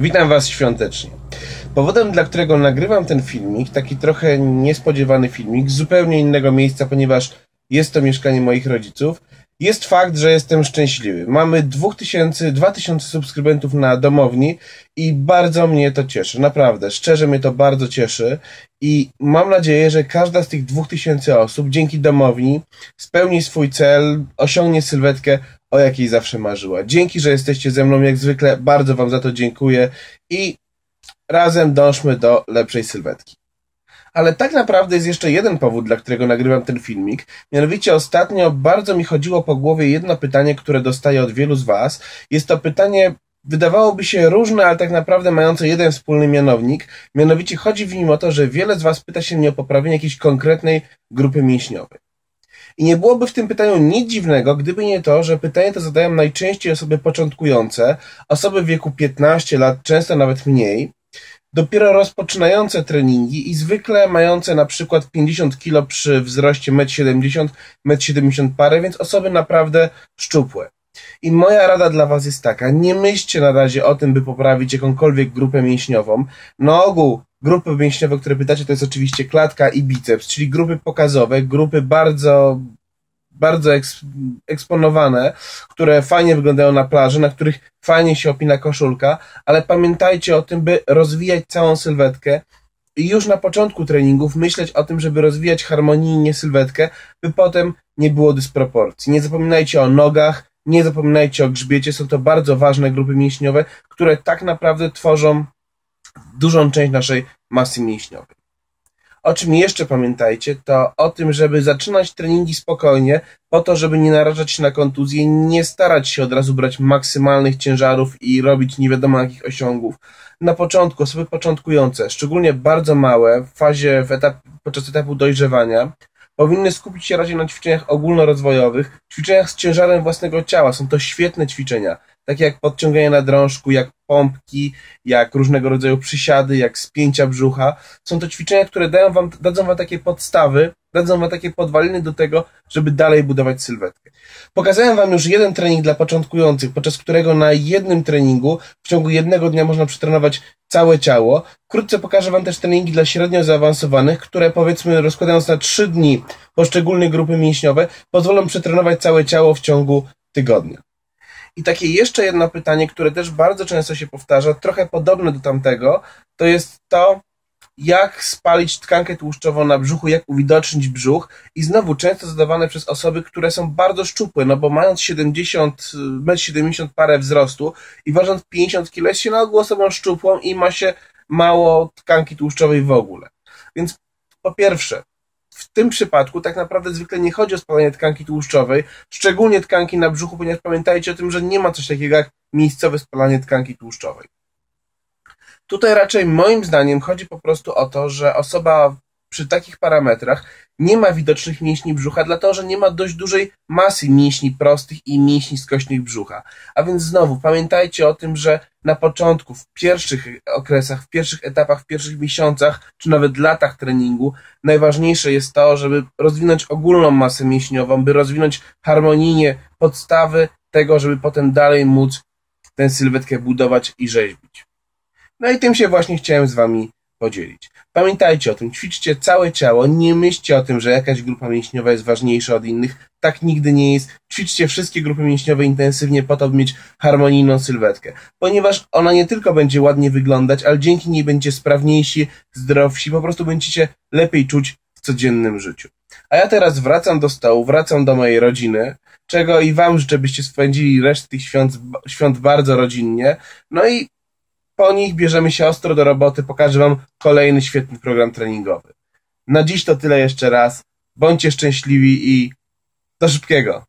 Witam Was świątecznie. Powodem, dla którego nagrywam ten filmik, taki trochę niespodziewany filmik, z zupełnie innego miejsca, ponieważ jest to mieszkanie moich rodziców, jest fakt, że jestem szczęśliwy. Mamy 2000, 2000 subskrybentów na domowni i bardzo mnie to cieszy. Naprawdę, szczerze mnie to bardzo cieszy i mam nadzieję, że każda z tych 2000 osób dzięki domowni spełni swój cel, osiągnie sylwetkę, o jakiej zawsze marzyła. Dzięki, że jesteście ze mną jak zwykle. Bardzo Wam za to dziękuję i razem dążmy do lepszej sylwetki. Ale tak naprawdę jest jeszcze jeden powód, dla którego nagrywam ten filmik. Mianowicie ostatnio bardzo mi chodziło po głowie jedno pytanie, które dostaję od wielu z Was. Jest to pytanie, wydawałoby się różne, ale tak naprawdę mające jeden wspólny mianownik. Mianowicie chodzi w nim o to, że wiele z Was pyta się mnie o poprawienie jakiejś konkretnej grupy mięśniowej. I nie byłoby w tym pytaniu nic dziwnego, gdyby nie to, że pytanie to zadają najczęściej osoby początkujące, osoby w wieku 15 lat, często nawet mniej, dopiero rozpoczynające treningi i zwykle mające na przykład 50 kg przy wzroście 1,70 m, 1,70 m parę, więc osoby naprawdę szczupłe. I moja rada dla Was jest taka, nie myślcie na razie o tym, by poprawić jakąkolwiek grupę mięśniową. Na ogół grupy mięśniowe, które pytacie, to jest oczywiście klatka i biceps, czyli grupy pokazowe, grupy bardzo bardzo eksponowane, które fajnie wyglądają na plaży, na których fajnie się opina koszulka, ale pamiętajcie o tym, by rozwijać całą sylwetkę i już na początku treningów myśleć o tym, żeby rozwijać harmonijnie sylwetkę, by potem nie było dysproporcji. Nie zapominajcie o nogach, nie zapominajcie o grzbiecie, są to bardzo ważne grupy mięśniowe, które tak naprawdę tworzą dużą część naszej masy mięśniowej. O czym jeszcze pamiętajcie, to o tym, żeby zaczynać treningi spokojnie, po to, żeby nie narażać się na kontuzję, nie starać się od razu brać maksymalnych ciężarów i robić nie wiadomo jakich osiągów. Na początku, osoby początkujące, szczególnie bardzo małe, w fazie, w etap, podczas etapu dojrzewania, powinny skupić się raczej na ćwiczeniach ogólnorozwojowych, ćwiczeniach z ciężarem własnego ciała. Są to świetne ćwiczenia takie jak podciąganie na drążku, jak pompki, jak różnego rodzaju przysiady, jak spięcia brzucha. Są to ćwiczenia, które dają wam, dadzą wam takie podstawy, dadzą wam takie podwaliny do tego, żeby dalej budować sylwetkę. Pokazałem wam już jeden trening dla początkujących, podczas którego na jednym treningu w ciągu jednego dnia można przetrenować całe ciało. Wkrótce pokażę wam też treningi dla średnio zaawansowanych, które powiedzmy rozkładając na trzy dni poszczególne grupy mięśniowe pozwolą przetrenować całe ciało w ciągu tygodnia. I takie jeszcze jedno pytanie, które też bardzo często się powtarza, trochę podobne do tamtego, to jest to, jak spalić tkankę tłuszczową na brzuchu, jak uwidocznić brzuch i znowu często zadawane przez osoby, które są bardzo szczupłe, no bo mając 70, 70 parę wzrostu i ważąc 50 kg jest się na ogół osobą szczupłą i ma się mało tkanki tłuszczowej w ogóle. Więc po pierwsze, w tym przypadku tak naprawdę zwykle nie chodzi o spalanie tkanki tłuszczowej, szczególnie tkanki na brzuchu, ponieważ pamiętajcie o tym, że nie ma coś takiego jak miejscowe spalanie tkanki tłuszczowej. Tutaj raczej moim zdaniem chodzi po prostu o to, że osoba przy takich parametrach nie ma widocznych mięśni brzucha, dlatego że nie ma dość dużej masy mięśni prostych i mięśni skośnych brzucha. A więc znowu pamiętajcie o tym, że na początku, w pierwszych okresach, w pierwszych etapach, w pierwszych miesiącach, czy nawet latach treningu, najważniejsze jest to, żeby rozwinąć ogólną masę mięśniową, by rozwinąć harmonijnie podstawy tego, żeby potem dalej móc tę sylwetkę budować i rzeźbić. No i tym się właśnie chciałem z Wami podzielić. Pamiętajcie o tym, ćwiczcie całe ciało, nie myślcie o tym, że jakaś grupa mięśniowa jest ważniejsza od innych. Tak nigdy nie jest. Ćwiczcie wszystkie grupy mięśniowe intensywnie po to, by mieć harmonijną sylwetkę. Ponieważ ona nie tylko będzie ładnie wyglądać, ale dzięki niej będziecie sprawniejsi, zdrowsi, po prostu będziecie lepiej czuć w codziennym życiu. A ja teraz wracam do stołu, wracam do mojej rodziny, czego i wam życzę, byście spędzili resztę tych świąt, świąt bardzo rodzinnie. No i po nich bierzemy się ostro do roboty, pokażę Wam kolejny świetny program treningowy. Na dziś to tyle jeszcze raz. Bądźcie szczęśliwi i do szybkiego.